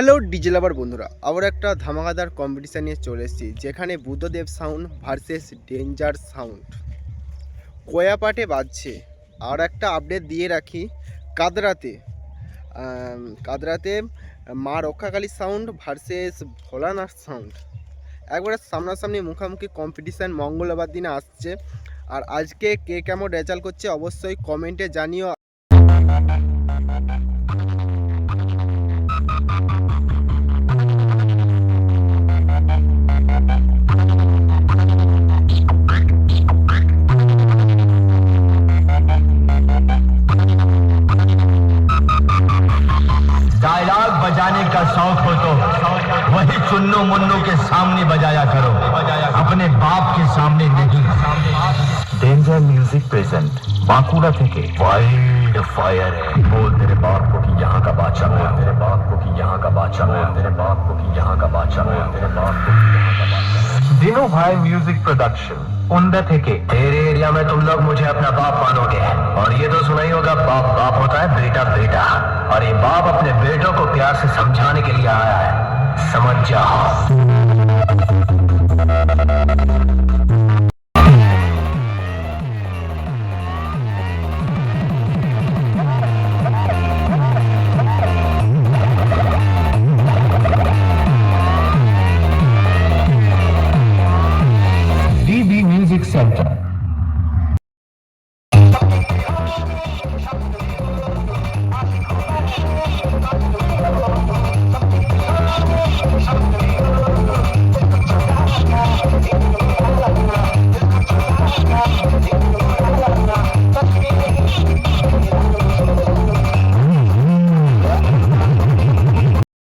Hello DJ লাভার বন্ধুরা, আবার একটা ধামাকাদার কম্পিটিশান নিয়ে চলে এসেছি, যেখানে Buddhadev sound versus danger sound কয়াপাটে বাজছে, আর একটা আপডেট দিয়ে রাখি, কাদরাতে। কাদরাতে Maa Rakshakali sound versus Bholanath sound একবারে সামনাসামনি মুখামুখি কম্পিটিশান মঙ্গলবার দিনে আসছে, আর আজকে কে কেমন রেজাল্ট করছে অবশ্যই কমেন্টে জানিও। का शौक हो तो वही चुन्नू मुन्नू के सामने बजाया करो। अपने बाप के सामने नहीं। डेंजर म्यूज़िक प्रेजेंट बांकुड़ा थे के। वाइल्ड फायर है। बोल तेरे बाप को कि यहाँ का बादशाह बोल तेरे बाप को कि यहाँ का बादशाह बोल तेरे बाप को कि यहाँ का बादशाह बोल तेरे बाप को यहाँ का दिनो भाई म्यूज़िक प्रोडक्शन उमदा थे के। तेरे एरिया में तुम लोग मुझे अपना बाप मानोगे। और ये तो सुना ही होगा बाप बाप होता है बेटा बेटा तुम्हारे बाप अपने बेटों को प्यार से समझाने के लिए आया है समझ जाओ Center.